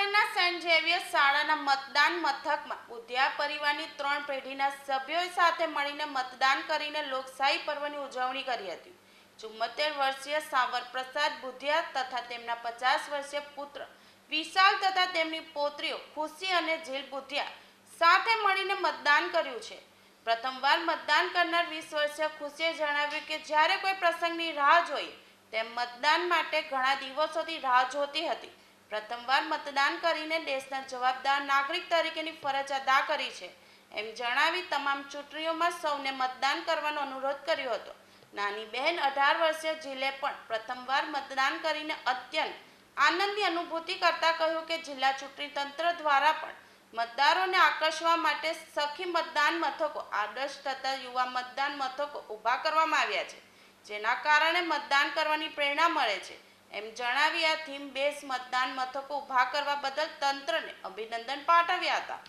Xavier શાળાના મતદાન મથકમાં બુધિયા પરિવારની ત્રણ પેઢીના સભ્યોએ સાથે મળીને મતદાન કરીને લોકશાહી પર્વની ઉજવણી કરી હતી. ચુમ્મોતેર વર્ષીય સાંવર પ્રસાદ બુધિયા તથા તેમના પચાસ વર્ષીય પુત્ર વિશાલ તથા તેમની પોત્રીઓ ખુશી અને જીલ બુધિયા સાથે મળીને મતદાન કર્યું છે. પ્રથમવાર મતદાન કરનાર વીસ વર્ષીય ખુશીએ જણાવ્યું કે જ્યારે કોઈ પ્રસંગની રાહ જોઈએ તેમ મતદાન માટે ઘણા દિવસોથી રાહ જોતી હતી. પ્રથમવાર મતદાન કરીને દેશના જવાબદાર નાગરિક તરીકેની ફરજ અદા કરી છે. એમ જણાવી તમામ ચૂંટણીઓમાં સૌને મતદાન કરવાનો અનુરોધ કર્યો હતો. નાની બહેન અઢાર વર્ષીય જીલે પણ પ્રથમવાર મતદાન કરીને અત્યંત આનંદની અનુભૂતિ કરતા કહ્યું કે જિલ્લા ચૂંટણી તંત્ર દ્વારા પણ મતદારોને આકર્ષવા માટે સખી મતદાન મથકો, આદર્શ તથા યુવા મતદાન મથકો ઊભા કરવામાં આવ્યા છે, જેના કારણે મતદાન કરવાની પ્રેરણા મળે છે. એમ જણાવી આ થીમ બેઝ મતદાન મથકો ઊભા કરવા બદલ તંત્રને અભિનંદન પાઠવ્યા હતા.